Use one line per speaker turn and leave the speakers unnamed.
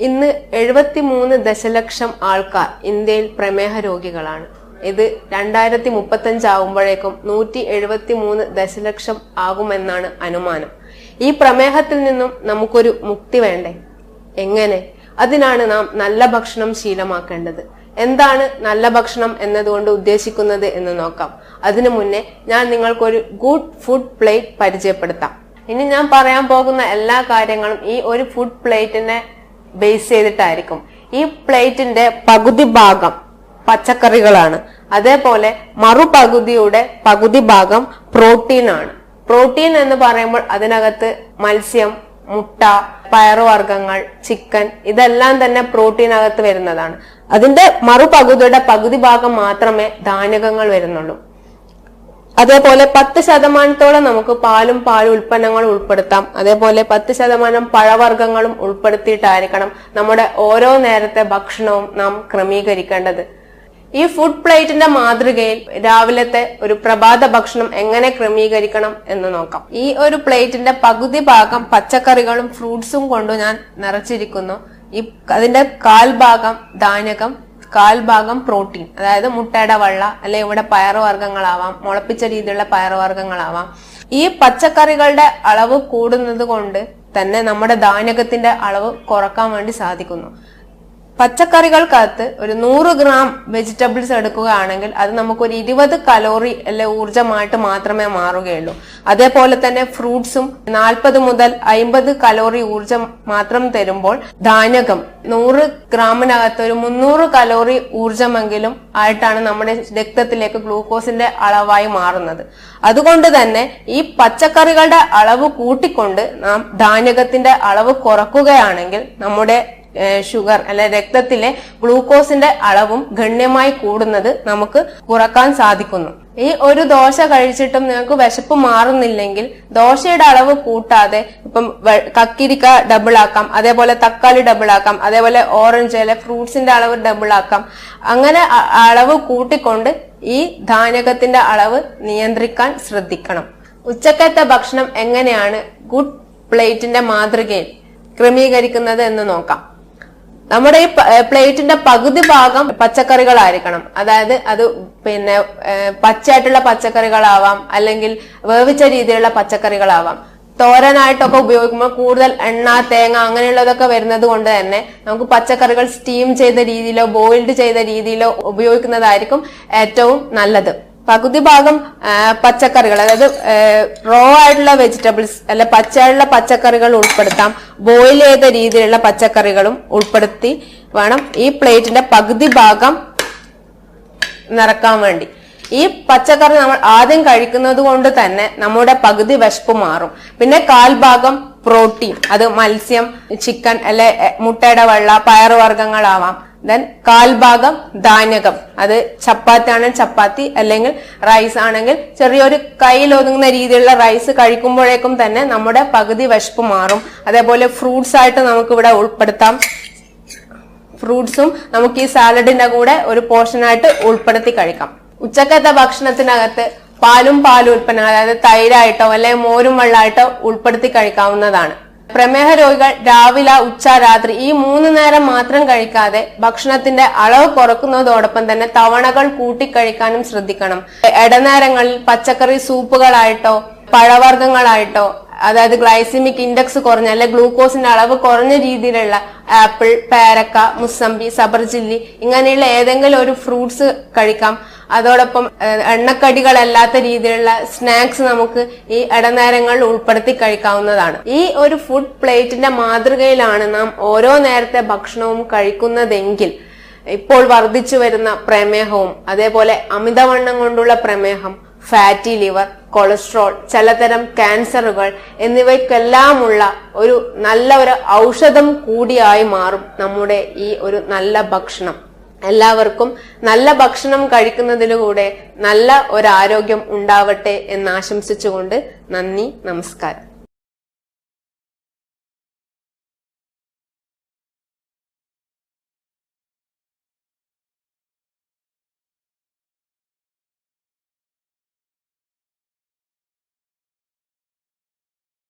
ഇന്ന് എഴുപത്തിമൂന്ന് ദശലക്ഷം ആൾക്കാർ ഇന്ത്യയിൽ പ്രമേഹ രോഗികളാണ്. ഇത് രണ്ടായിരത്തി മുപ്പത്തഞ്ച് ആകുമ്പോഴേക്കും നൂറ്റി എഴുപത്തി മൂന്ന് ദശലക്ഷം ആകുമെന്നാണ് അനുമാനം. ഈ പ്രമേഹത്തിൽ നിന്നും നമുക്കൊരു മുക്തി വേണ്ടേ? എങ്ങനെ? അതിനാണ് നാം നല്ല ഭക്ഷണം ശീലമാക്കേണ്ടത്. എന്താണ് നല്ല ഭക്ഷണം എന്നതുകൊണ്ട് ഉദ്ദേശിക്കുന്നത് എന്ന് നോക്കാം. അതിനു മുന്നേ ഞാൻ നിങ്ങൾക്കൊരു ഗുഡ് ഫുഡ് പ്ലേറ്റ് പരിചയപ്പെടുത്താം. ഇനി ഞാൻ പറയാൻ പോകുന്ന എല്ലാ കാര്യങ്ങളും ഈ ഒരു ഫുഡ് പ്ലേറ്റിനെ ബേസ് ചെയ്തിട്ടായിരിക്കും. ഈ പ്ലേറ്റിന്റെ പകുതി ഭാഗം പച്ചക്കറികളാണ്. അതേപോലെ മറുപകുതിയുടെ പകുതി ഭാഗം പ്രോട്ടീൻ ആണ്. പ്രോട്ടീൻ എന്ന് പറയുമ്പോൾ അതിനകത്ത് മത്സ്യം മുട്ട പയറുവർഗങ്ങൾ ചിക്കൻ ഇതെല്ലാം തന്നെ പ്രോട്ടീനകത്ത് വരുന്നതാണ്. അതിന്റെ മറുപകുതിയുടെ പകുതി ഭാഗം മാത്രമേ ധാന്യകങ്ങൾ വരുന്നുള്ളൂ. അതേപോലെ പത്ത് ശതമാനത്തോളം നമുക്ക് പാലും പാൽ ഉൽപ്പന്നങ്ങളും ഉൾപ്പെടുത്താം. അതേപോലെ പത്ത് ശതമാനം പഴവർഗങ്ങളും ഉൾപ്പെടുത്തിയിട്ടായിരിക്കണം നമ്മുടെ ഓരോ നേരത്തെ ഭക്ഷണവും നാം ക്രമീകരിക്കേണ്ടത്. ഈ ഫുഡ് പ്ലേറ്റിന്റെ മാതൃകയിൽ രാവിലത്തെ ഒരു പ്രഭാത ഭക്ഷണം എങ്ങനെ ക്രമീകരിക്കണം എന്ന് നോക്കാം. ഈ ഒരു പ്ലേറ്റിന്റെ പകുതി ഭാഗം പച്ചക്കറികളും ഫ്രൂട്ട്സും കൊണ്ട് ഞാൻ നിറച്ചിരിക്കുന്നു. ഈ അതിന്റെ കാൽ ഭാഗം ധാന്യകം കാൽ ഭാഗം പ്രോട്ടീൻ അതായത് മുട്ടയുടെ വള്ള അല്ലെ ഇവിടെ പയറുവർഗങ്ങളാവാം മുളപ്പിച്ച രീതിയിലുള്ള പയറുവർഗങ്ങളാവാം. ഈ പച്ചക്കറികളുടെ അളവ് കൂടുന്നത് കൊണ്ട് തന്നെ നമ്മുടെ ധാന്യകത്തിന്റെ അളവ് കുറയ്ക്കാൻ വേണ്ടി സാധിക്കുന്നു. പച്ചക്കറികൾക്കകത്ത് ഒരു നൂറ് ഗ്രാം വെജിറ്റബിൾസ് എടുക്കുകയാണെങ്കിൽ അത് നമുക്കൊരു ഇരുപത് കലോറി അല്ലെ ഊർജമായിട്ട് മാത്രമേ മാറുകയുള്ളൂ. അതേപോലെ തന്നെ ഫ്രൂട്ട്സും നാൽപ്പത് മുതൽ അയിമ്പത് കലോറി ഊർജം മാത്രം തരുമ്പോൾ ധാന്യകം നൂറ് ഗ്രാമിനകത്ത് ഒരു മുന്നൂറ് കലോറി ഊർജമെങ്കിലും ആയിട്ടാണ് നമ്മുടെ രക്തത്തിലേക്ക് ഗ്ലൂക്കോസിന്റെ അളവായി മാറുന്നത്. അതുകൊണ്ട് തന്നെ ഈ പച്ചക്കറികളുടെ അളവ് കൂട്ടിക്കൊണ്ട് നാം ധാന്യകത്തിന്റെ അളവ് കുറക്കുകയാണെങ്കിൽ നമ്മുടെ ഷുഗർ അല്ലെ രക്തത്തിലെ ഗ്ലൂക്കോസിന്റെ അളവും ഗണ്യമായി കൂടുന്നത് നമുക്ക് കുറയ്ക്കാൻ സാധിക്കുന്നു. ഈ ഒരു ദോശ കഴിച്ചിട്ടും നിങ്ങൾക്ക് വിശപ്പ് മാറുന്നില്ലെങ്കിൽ ദോശയുടെ അളവ് കൂട്ടാതെ ഇപ്പം കക്കിരിക്ക ഡബിൾ ആക്കാം അതേപോലെ തക്കാളി ഡബിൾ ആക്കാം അതേപോലെ ഓറഞ്ച് അല്ലെ ഫ്രൂട്ട്സിന്റെ അളവ് ഡബിൾ ആക്കാം. അങ്ങനെ അളവ് കൂട്ടിക്കൊണ്ട് ഈ ധാന്യകത്തിന്റെ അളവ് നിയന്ത്രിക്കാൻ ശ്രദ്ധിക്കണം. ഉച്ചക്കത്തെ ഭക്ഷണം എങ്ങനെയാണ് ഗുഡ് പ്ലേറ്റിന്റെ മാതൃകയിൽ ക്രമീകരിക്കുന്നത് എന്ന് നോക്കാം. നമ്മുടെ ഈ പ്ലേറ്റിന്റെ പകുതി ഭാഗം പച്ചക്കറികളായിരിക്കണം. അതായത് അത് പിന്നെ പച്ചയായിട്ടുള്ള പച്ചക്കറികളാവാം അല്ലെങ്കിൽ വേവിച്ച രീതിയിലുള്ള പച്ചക്കറികളാവാം. തോരനായിട്ടൊക്കെ ഉപയോഗിക്കുമ്പോൾ കൂടുതൽ എണ്ണ തേങ്ങ അങ്ങനെയുള്ളതൊക്കെ വരുന്നത് കൊണ്ട് തന്നെ നമുക്ക് പച്ചക്കറികൾ സ്റ്റീം ചെയ്ത രീതിയിലോ ബോയിൽഡ് ചെയ്ത രീതിയിലോ ഉപയോഗിക്കുന്നതായിരിക്കും ഏറ്റവും നല്ലത്. പകുതി ഭാഗം പച്ചക്കറികൾ. അതായത് റോ ആയിട്ടുള്ള വെജിറ്റബിൾസ് അല്ലെ പച്ചയായിട്ടുള്ള പച്ചക്കറികൾ ഉൾപ്പെടുത്താം. ബോയിൽ ചെയ്ത രീതിയിലുള്ള പച്ചക്കറികളും ഉൾപ്പെടുത്തി വേണം ഈ പ്ലേറ്റിന്റെ പകുതി ഭാഗം നിറക്കാൻ വേണ്ടി. ഈ പച്ചക്കറി നമ്മൾ ആദ്യം കഴിക്കുന്നത് കൊണ്ട് തന്നെ നമ്മുടെ പകുതി വിശപ്പ് മാറും. പിന്നെ കാൽഭാഗം പ്രോട്ടീൻ അത് മത്സ്യം ചിക്കൻ അല്ലെ മുട്ടയുടെ വെള്ള പയറുവർഗങ്ങളാവാം. ദെൻ കാൽഭാഗം ധാന്യകം. അത് ചപ്പാത്തി ആണെങ്കിൽ ചപ്പാത്തി അല്ലെങ്കിൽ റൈസ് ആണെങ്കിൽ ചെറിയൊരു കയ്യിൽ ഒതുങ്ങുന്ന രീതിയിലുള്ള റൈസ് കഴിക്കുമ്പോഴേക്കും തന്നെ നമ്മുടെ പകുതി വിശപ്പ് മാറും. അതേപോലെ ഫ്രൂട്ട്സ് ആയിട്ട് നമുക്ക് ഇവിടെ ഉൾപ്പെടുത്താം. ഫ്രൂട്ട്സും നമുക്ക് ഈ സാലഡിന്റെ കൂടെ ഒരു പോർഷനായിട്ട് ഉൾപ്പെടുത്തി കഴിക്കാം. ഉച്ചക്കത്തെ ഭക്ഷണത്തിനകത്ത് പാലും പാൽ ഉൽപ്പന്നങ്ങൾ അതായത് തൈരായിട്ടോ അല്ലെങ്കിൽ മോരും വെള്ളമായിട്ടോ ഉൾപ്പെടുത്തി കഴിക്കാവുന്നതാണ്. പ്രമേഹ രോഗികൾ രാവിലെ ഉച്ച രാത്രി ഈ മൂന്ന് നേരം മാത്രം കഴിക്കാതെ ഭക്ഷണത്തിന്റെ അളവ് കുറക്കുന്നതോടൊപ്പം തന്നെ തവണകൾ കൂട്ടിക്കഴിക്കാനും ശ്രദ്ധിക്കണം. ഇടനേരങ്ങളിൽ പച്ചക്കറി സൂപ്പുകളായിട്ടോ പഴവർഗങ്ങളായിട്ടോ അതായത് ഗ്ലൈസിമിക് ഇൻഡെക്സ് കുറഞ്ഞ അല്ലെ ഗ്ലൂക്കോസിന്റെ അളവ് കുറഞ്ഞ രീതിയിലുള്ള ആപ്പിൾ പേരക്ക മുസമ്പി സബർജില്ലി ഇങ്ങനെയുള്ള ഏതെങ്കിലും ഒരു ഫ്രൂട്ട്സ് കഴിക്കാം. അതോടൊപ്പം എണ്ണക്കടികളല്ലാത്ത രീതിയിലുള്ള സ്നാക്സ് നമുക്ക് ഈ ഇടനേരങ്ങളിൽ ഉൾപ്പെടുത്തി കഴിക്കാവുന്നതാണ്. ഈ ഒരു ഫുഡ് പ്ലേറ്റിന്റെ മാതൃകയിലാണ് നാം ഓരോ നേരത്തെ ഭക്ഷണവും കഴിക്കുന്നതെങ്കിൽ ഇപ്പോൾ വർദ്ധിച്ചു വരുന്ന പ്രമേഹവും അതേപോലെ അമിതവണ്ണം കൊണ്ടുള്ള പ്രമേഹം ഫാറ്റി ലിവർ കൊളസ്ട്രോൾ ചിലതരം ക്യാൻസറുകൾ എന്നിവയ്ക്കെല്ലാമുള്ള ഒരു നല്ല ഒരു ഔഷധം കൂടിയായി മാറും നമ്മുടെ ഈ ഒരു നല്ല ഭക്ഷണം. എല്ലാവർക്കും നല്ല ഭക്ഷണം കഴിക്കുന്നതിലൂടെ നല്ല ഒരു ആരോഗ്യം ഉണ്ടാവട്ടെ എന്ന് ആശംസിച്ചുകൊണ്ട് നന്ദി നമസ്കാരം.